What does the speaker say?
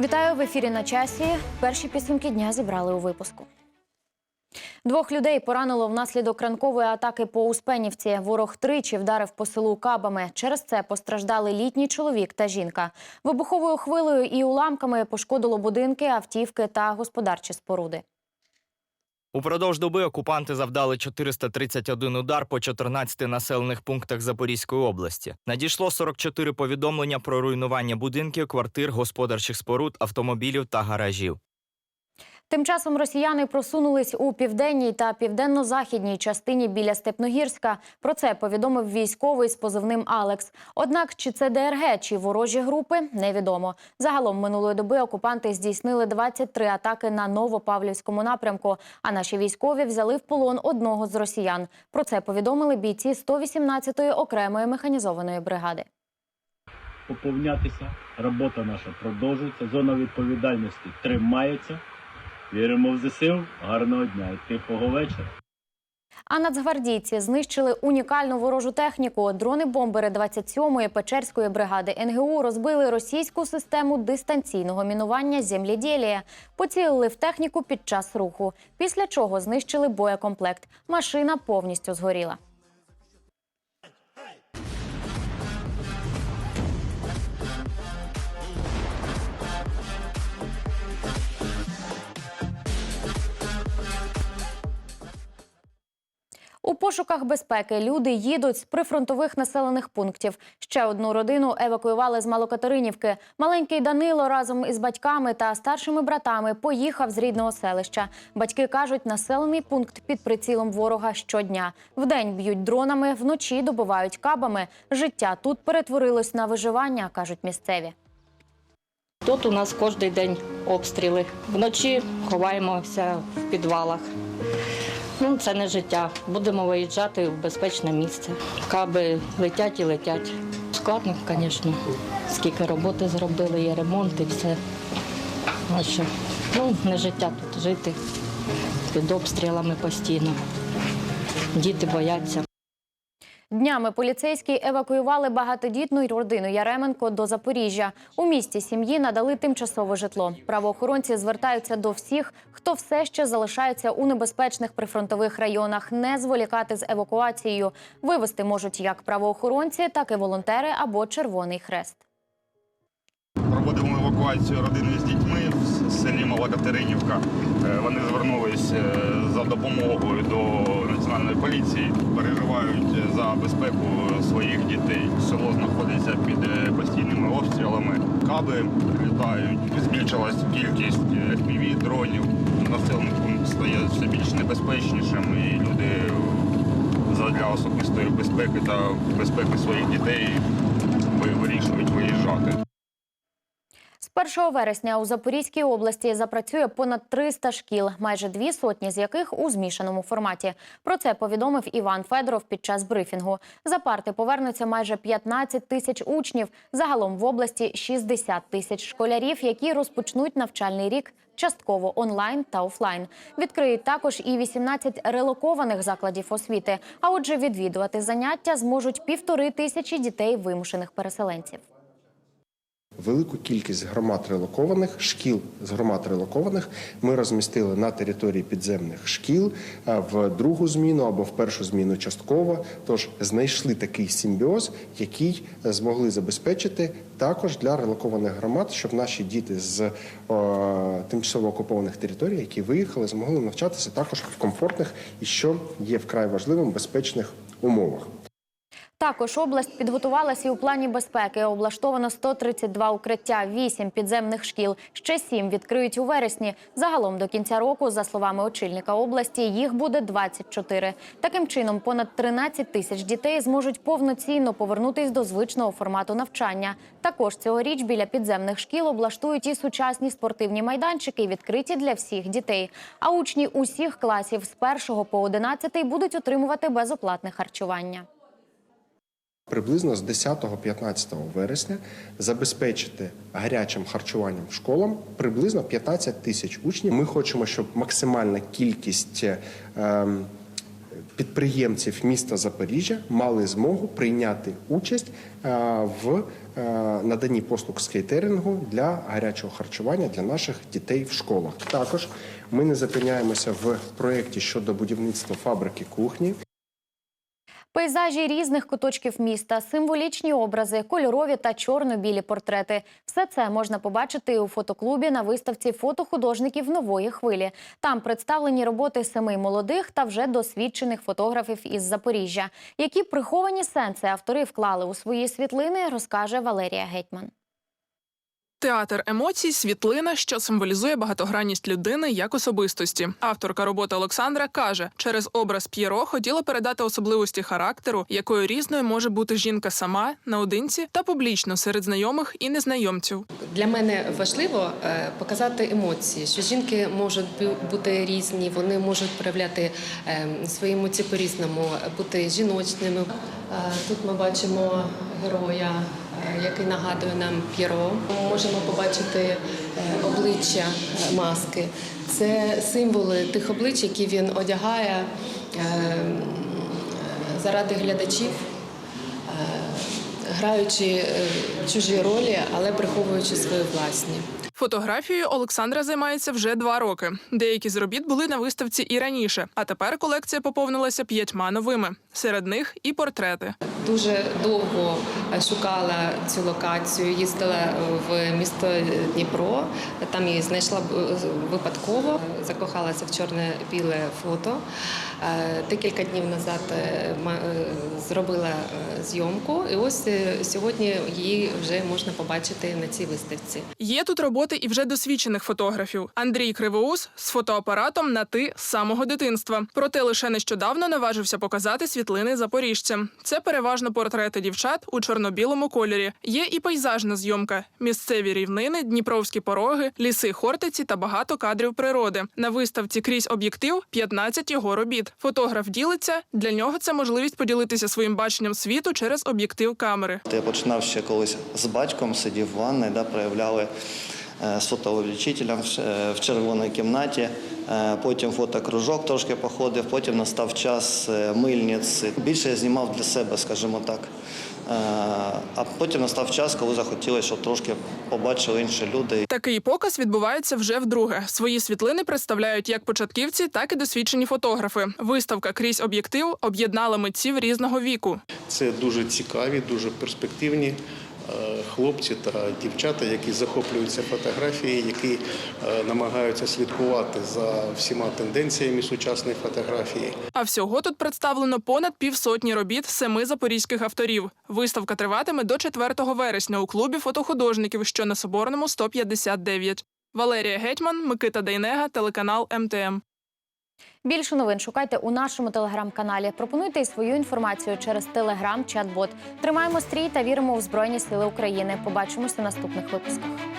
Вітаю в ефірі на часі. Перші підсумки дня зібрали у випуску. Двох людей поранило внаслідок ранкової атаки по Успенівці. Ворог тричі вдарив по селу кабами. Через це постраждали літній чоловік та жінка. Вибуховою хвилею і уламками пошкодило будинки, автівки та господарчі споруди. Упродовж доби окупанти завдали 431 удар по 14 населених пунктах Запорізької області. Надійшло 44 повідомлення про руйнування будинків, квартир, господарчих споруд, автомобілів та гаражів. Тим часом росіяни просунулись у південній та південно-західній частині біля Степногірська. Про це повідомив військовий з позивним Алекс. Однак, чи це ДРГ, чи ворожі групи, невідомо. Загалом минулої доби окупанти здійснили 23 атаки на Новопавлівському напрямку. А наші військові взяли в полон одного з росіян. Про це повідомили бійці 118-ї окремої механізованої бригади. поповнятися. Робота наша продовжується. Зона відповідальності тримається. Віримо в ЗСУ. Гарного дня і тихого вечора. А нацгвардійці знищили унікальну ворожу техніку. Дрони-бомбери 27-ї Печерської бригади НГУ розбили російську систему дистанційного мінування земліділія. Поцілили в техніку під час руху, після чого знищили боєкомплект. Машина повністю згоріла. У пошуках безпеки люди їдуть з прифронтових населених пунктів. Ще одну родину евакуювали з Малокатеринівки. Маленький Данило разом із батьками та старшими братами поїхав з рідного селища. Батьки кажуть, населений пункт під прицілом ворога щодня. Вдень б'ють дронами, вночі добивають кабами. Життя тут перетворилось на виживання, кажуть місцеві. Тут у нас кожен день обстріли. Вночі ховаємося в підвалах. Ну, це не життя. Будемо виїжджати в безпечне місце. Каби летять і летять. Складно, звісно. Скільки роботи зробили, є ремонт і все. А що? Ну, не життя тут жити під обстрілами постійно. Діти бояться. Днями поліцейські евакуювали багатодітну родину Яременко до Запоріжжя. У місті сім'ї надали тимчасове житло. Правоохоронці звертаються до всіх, хто все ще залишається у небезпечних прифронтових районах, не зволікати з евакуацією. Вивезти можуть як правоохоронці, так і волонтери або Червоний Хрест. Проводимо евакуацію родини з дітьми в селі Мала Катеринівка. Е, Вони звернулись е, за допомогою до національної поліції, переживають за безпеку своїх дітей. Село знаходиться під е, постійними обстрілами. Каби літають. Збільшилась кількість fpv дронів. Населений пункт стає все більш небезпечнішим, і люди для особистої безпеки та безпеки своїх дітей вирішують виїжджати. З 1 вересня у Запорізькій області запрацює понад 300 шкіл, майже дві сотні з яких у змішаному форматі. Про це повідомив Іван Федоров під час брифінгу. За парти повернуться майже 15 тисяч учнів. Загалом в області 60 тисяч школярів, які розпочнуть навчальний рік частково онлайн та офлайн. Відкриють також і 18 релокованих закладів освіти. А отже, відвідувати заняття зможуть півтори тисячі дітей вимушених переселенців. Велику кількість громад релокованих, шкіл з громад релокованих ми розмістили на території підземних шкіл в другу зміну або в першу зміну частково. Тож знайшли такий симбіоз, який е, змогли забезпечити також для релокованих громад, щоб наші діти з о, тимчасово окупованих територій, які виїхали, змогли навчатися також в комфортних і що є вкрай важливим безпечних умовах. Також область підготувалася і у плані безпеки. Облаштовано 132 укриття, 8 підземних шкіл. Ще 7 відкриють у вересні. Загалом до кінця року, за словами очільника області, їх буде 24. Таким чином, понад 13 тисяч дітей зможуть повноцінно повернутись до звичного формату навчання. Також цьогоріч біля підземних шкіл облаштують і сучасні спортивні майданчики, відкриті для всіх дітей. А учні усіх класів з 1 по 11 будуть отримувати безоплатне харчування. Приблизно з 10-15 вересня забезпечити гарячим харчуванням школам приблизно 15 тисяч учнів. Ми хочемо, щоб максимальна кількість ем, підприємців міста Запоріжжя мали змогу прийняти участь е, в е, наданні послуг з кейтерингу для гарячого харчування для наших дітей в школах. Також ми не зупиняємося в проєкті щодо будівництва фабрики кухні. Пейзажі різних куточків міста, символічні образи, кольорові та чорно-білі портрети. Все це можна побачити у фотоклубі на виставці фотохудожників нової хвилі. Там представлені роботи семи молодих та вже досвідчених фотографів із Запоріжжя. Які приховані сенси автори вклали у свої світлини, розкаже Валерія Гетьман. Театр емоцій світлина, що символізує багатогранність людини як особистості. Авторка роботи Олександра каже, через образ П'єро хотіла передати особливості характеру, якою різною може бути жінка сама наодинці та публічно серед знайомих і незнайомців. Для мене важливо е, показати емоції, що жінки можуть бути різні, вони можуть проявляти е, свої емоції по-різному, бути жіночними. Е, Тут ми бачимо героя, який нагадує нам П'єро. Ми можемо побачити е, обличчя е, маски. Це символи тих облич, які він одягає е, заради глядачів граючи е, чужі ролі, але приховуючи свої власні. Фотографією Олександра займається вже два роки. Деякі з робіт були на виставці і раніше, а тепер колекція поповнилася п'ятьма новими. Серед них і портрети. Дуже довго е, шукала цю локацію, їздила е, в місто Дніпро, там її знайшла е, випадково, закохалася в чорне-біле фото. Е, Декілька днів назад зробила зйомку, і ось сьогодні її вже можна побачити на цій виставці. Є тут роботи і вже досвідчених фотографів. Андрій Кривоус з фотоапаратом на ти з самого дитинства. Проте лише нещодавно наважився показати світлини запоріжцям. Це переважно портрети дівчат у чорно-білому кольорі. Є і пейзажна зйомка, місцеві рівнини, дніпровські пороги, ліси Хортиці та багато кадрів природи. На виставці крізь об'єктив 15 його робіт. Фотограф ділиться. Для нього це можливість поділитися своїм баченням світу через об'єктив камери. Я починав ще колись з батьком, сидів в ванні, да, проявляли з фотоувеличителем в в червоній кімнаті. Е, Потім фотокружок трошки походив, потім настав час мильниць. Більше я знімав для себе, скажімо так. Е, А потім настав час, коли захотілося, щоб трошки побачили інші люди. Такий показ відбувається вже вдруге. Свої світлини представляють як початківці, так і досвідчені фотографи. Виставка крізь об'єктив об'єднала митців різного віку. Це дуже цікаві, дуже перспективні хлопці та дівчата, які захоплюються фотографією, які е, намагаються слідкувати за всіма тенденціями сучасної фотографії. А всього тут представлено понад півсотні робіт семи запорізьких авторів. Виставка триватиме до 4 вересня у клубі фотохудожників, що на Соборному 159. Валерія Гетьман, Микита Дейнега, телеканал МТМ. Більше новин шукайте у нашому телеграм-каналі. Пропонуйте свою інформацію через телеграм-чат-бот. Тримаємо стрій та віримо у Збройні Сили України. Побачимося в наступних випусках.